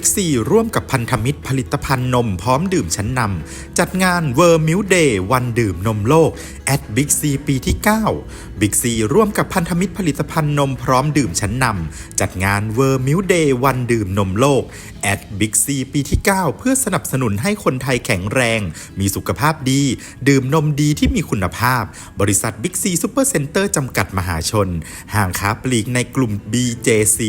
บิ๊กซีร่วมกับพันธมิตรผลิตภัณฑ์นมพร้อมดื่มชั้นนำจัดงานเวอร์มิวเดย์วันดื่มนมโลก at Big C ปีที่9 Big C ร่วมกับพันธมิตรผลิตภัณฑ์นมพร้อมดื่มชั้นนำจัดงานเวอร์มิวเดย์วันดื่มนมโลก at Big C ปีที่ 9 เพื่อสนับสนุนให้คนไทยแข็งแรง มีสุขภาพดี ดื่มนมดีที่มีคุณภาพ บริษัท Big C Super Center จำกัดมหาชนห้างค้าปลีกในกลุ่ม BJC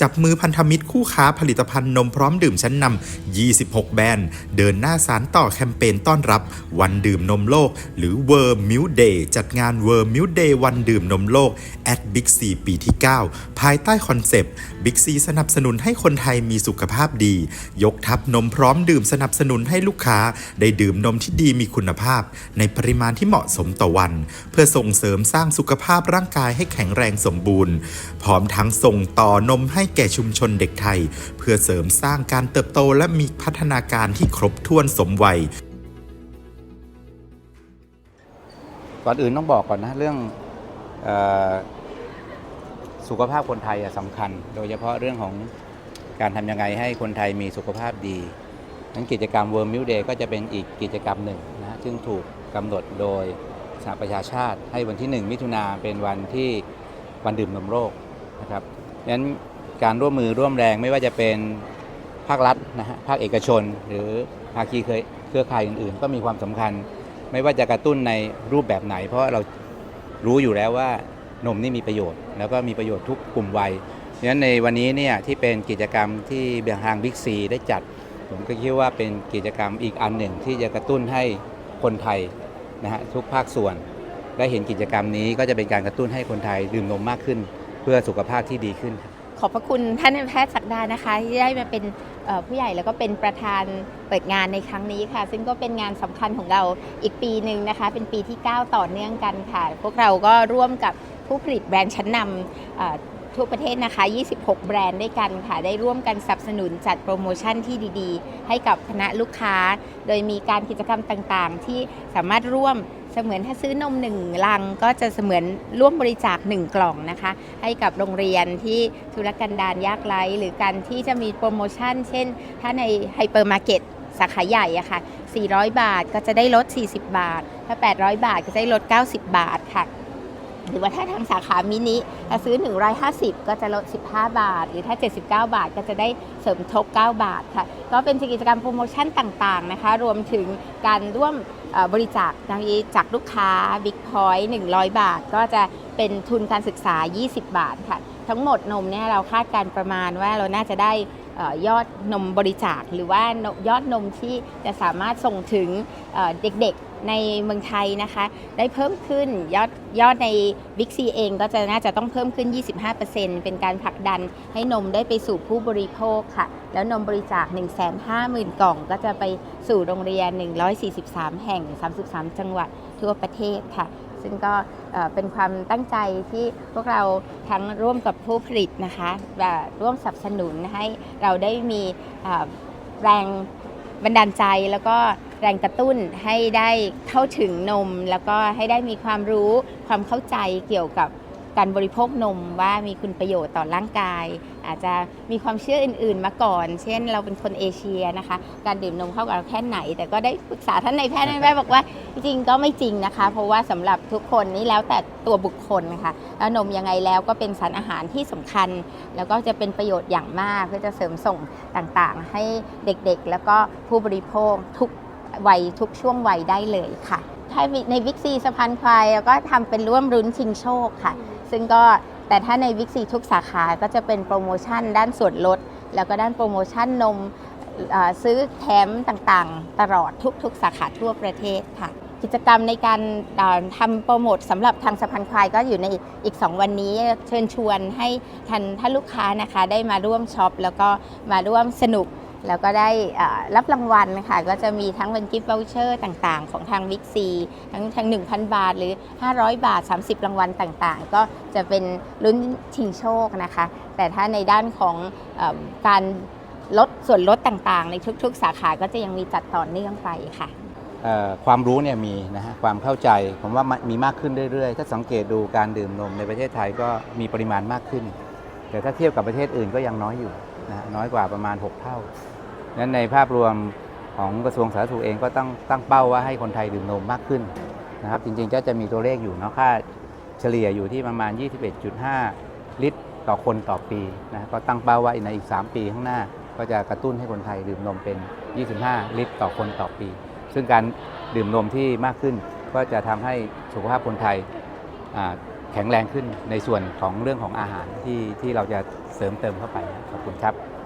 จับมือพันธมิตรคู่ค้าผลิตภัณฑ์นมพร้อมดื่มชั้นนำ 26 แบรนด์ เดินหน้าสารต่อแคมเปญต้อนรับ วันดื่มนมโลก หรือ World Milk Day จัดงาน World Milk Day วันดื่มนมโลก at Big C ปีที่ 9 ภายใต้คอนเซปต์ Big C สนับสนุนให้คนไทยมีสุขภาพดี ยกทัพนมพร้อมดื่มสนับสนุนให้ลูกค้า ได้ดื่มนมที่ดีมีคุณภาพ ในปริมาณที่เหมาะสมต่อวัน เพื่อส่งเสริมสร้างสุขภาพร่างกายให้แข็งแรงสมบูรณ์ พร้อมทั้งส่งต่อนมให้แก่ชุมชนเด็กไทย เพื่อเสริมสร้างการเติบโตและมีพัฒนาการที่ครบถ้วนสมวัย ก่อนอื่นต้องบอกก่อนนะเรื่องออสุขภาพคนไทยสำคัญ โดยเฉพาะเรื่องของการทำยังไงให้คนไทยมีสุขภาพดีนั้นกิจกรรม World Milk Day ก็จะเป็นอีกกิจกรรมหนึ่งนะซึ่งถูกกำหนดโดยสหประชาชาติ ให้วันที่ 1 มิถุนาเป็นวันที่วันดื่มนมโลกนะครับนั้นการร่วมมือร่วมแรงไม่ว่าจะเป็น ภาครัฐนะฮะภาคเอกชน หรือภาคีเคยเครือข่ายอื่นๆ ก็มีความสำคัญ ไม่ว่าจะกระตุ้นในรูปแบบไหน เพราะเรารู้อยู่แล้วว่านมนี่มีประโยชน์ แล้วก็มีประโยชน์ทุกกลุ่มวัยดังนั้นในวันนี้เนี่ยที่เป็นกิจกรรมที่เบียงทางบิ๊กซีได้จัด ผมก็คิดว่าเป็นกิจกรรมอีกอันหนึ่งที่จะกระตุ้นให้คนไทยนะฮะทุกภาคส่วนได้เห็นกิจกรรมนี้ก็จะเป็นการกระตุ้นให้คนไทยดื่มนมมากขึ้น เพื่อสุขภาพที่ดีขึ้น ขอบพระคุณท่านแพทย์ศักดานะคะที่ได้มาเป็นผู้ใหญ่แล้วก็เป็นประธานเปิดงานในครั้งนี้ค่ะ ซึ่งก็เป็นงานสำคัญของเราอีกปีหนึ่งนะคะ เป็นปีที่ 9 ต่อเนื่องกันค่ะ พวกเราก็ร่วมกับผู้ผลิตแบรนด์ชั้นนำ ทั่วประเทศนะคะ 26 แบรนด์ด้วยกันค่ะ ได้ร่วมกันสนับสนุนจัดโปรโมชั่นที่ดีๆ ให้กับคณะลูกค้า โดยมีการกิจกรรมต่างๆ ที่สามารถร่วมเสมือนถ้าซื้อนมหนึ่งลังก็จะเสมือนร่วมบริจาคหนึ่งกล่องนะคะ ให้กับโรงเรียนที่ทุรกันดารยากไร้หรือการที่จะมีโปรโมชั่น เช่น ถ้าในไฮเปอร์มาร์เก็ตสาขาใหญ่อะค่ะ 400 บาทก็จะได้ลด 40 บาท ถ้า 800 บาทก็จะได้ลด 90 บาทค่ะ หรือว่าถ้าทางสาขามินิถ้าซื้อ 150 ก็จะลด 15 บาท หรือถ้า 79 บาทก็จะได้เสริมทบ 9 บาทค่ะ ก็เป็นกิจกรรมโปรโมชั่นต่างๆนะคะ รวมถึงการร่วมบริจาคจากลูกค้า Big Point 100 บาท ก็จะเป็นทุนการศึกษา 20 บาทค่ะ ทั้งหมดนมเนี่ยเราคาดการประมาณว่าเราน่าจะได้ยอดนมบริจาค หรือว่ายอดนมที่จะสามารถส่งถึงเอ่อเด็กๆ ในเมืองไทยนะคะ ได้เพิ่มขึ้นยอดยอดใน Big C เองก็จะน่าจะต้องเพิ่มขึ้น 25%เป็นการผลักดันให้นมได้ไปสู่ผู้บริโภคค่ะ แล้วนมบริจาค 150,000 กล่อง ก็จะไปสู่โรงเรียน 143 แห่ง 33 จังหวัดทั่วประเทศค่ะ ซึ่งก็เป็นความตั้งใจที่พวกเราทั้งร่วมกับผู้ผลิตนะคะและร่วมสนับสนุนให้เราได้มีแรง บันดาลใจแล้วก็แรงกระตุ้นให้ได้เข้าถึงนม แล้วก็ให้ได้มีความรู้ความเข้าใจเกี่ยวกับ การบริโภคนมว่ามีคุณประโยชน์ต่อร่างกาย อาจจะมีความเชื่ออื่น ๆ มาก่อน เช่น เราเป็นคนเอเชียนะคะ การดื่มนมเข้ากับเราแค่ไหน แต่ก็ได้ปรึกษาท่านในแพทย์ท่านายแพทย์บอกว่าจริงก็ไม่จริงนะคะ เพราะว่าสำหรับทุกคนนี่แล้วแต่ตัวบุคคลนะคะแล้วนมยังไงแล้วก็เป็นสารอาหารที่สำคัญ แล้วก็จะเป็นประโยชน์อย่างมากเพื่อจะเสริมส่งต่างๆ ให้เด็กๆ แล้วก็ผู้บริโภคทุกวัยทุกช่วงวัยได้เลยค่ะถ้าในวิกซีสะพานควายเราก็ทำเป็นร่วมรุ้นชิงโชคค่ะ ซึ่งก็แต่ถ้าในวิกซีทุกสาขาก็จะเป็นโปรโมชั่นด้านส่วนลด แล้วก็ด้านโปรโมชั่นนมซื้อแถมต่างๆ ตลอดทุกๆ สาขาทั่วประเทศค่ะ กิจกรรมในการทำโปรโมทสำหรับทางสะพานควายก็อยู่ในอีก 2 วันนี้เชิญชวนให้ท่านท่านลูกค้านะคะได้มาร่วมช็อป แล้วก็มาร่วมสนุก แล้วก็ได้รับรางวัลนะคะก็จะมีทั้งเป็นกิฟต์ว o เชอร์ต่างๆ ของทางวิกซีทั้งทาง 1,000 บาทหรือ 500 บาท 30 รางวัลต่างๆ ก็จะเป็นลุ้นชิงโชคนะคะ แต่ถ้าในด้านของอการลดส่วนลดต่างๆ ในทุกๆ สาขาก็จะยังมีจัดต่อเนื่องไปค่ะความรู้เนี่ยมีนะฮะความเข้าใจผมว่ามีมากขึ้นเรื่อยๆ ถ้าสังเกตดูการดื่มนมในประเทศไทยก็มีปริมาณมากขึ้น แต่ถ้าเทียบกับประเทศอื่นก็ยังน้อยอยู่ นะน้อยกว่าประมาณ 6 เท่านั้นในภาพรวมของกระทรวงสาธารณสุขเองก็ตั้งตั้งเป้าว่าให้คนไทยดื่มนมมากขึ้นนะครับจริงๆก็จะมีตัวเลขอยู่เนาะค่าเฉลี่ยอยู่ที่ประมาณ 21.5 ลิตรต่อคนต่อปีนะก็ตั้งเป้าว่าในอีก 3 ปีข้างหน้า ก็จะกระตุ้นให้คนไทยดื่มนมเป็น 25 ลิตรต่อคนต่อปี ซึ่งการดื่มนมที่มากขึ้นก็จะทำให้สุขภาพคนไทย แข็งแรงขึ้นในส่วนของเรื่องของอาหารที่ที่เราจะเสริมเติมเข้าไปขอบคุณครับ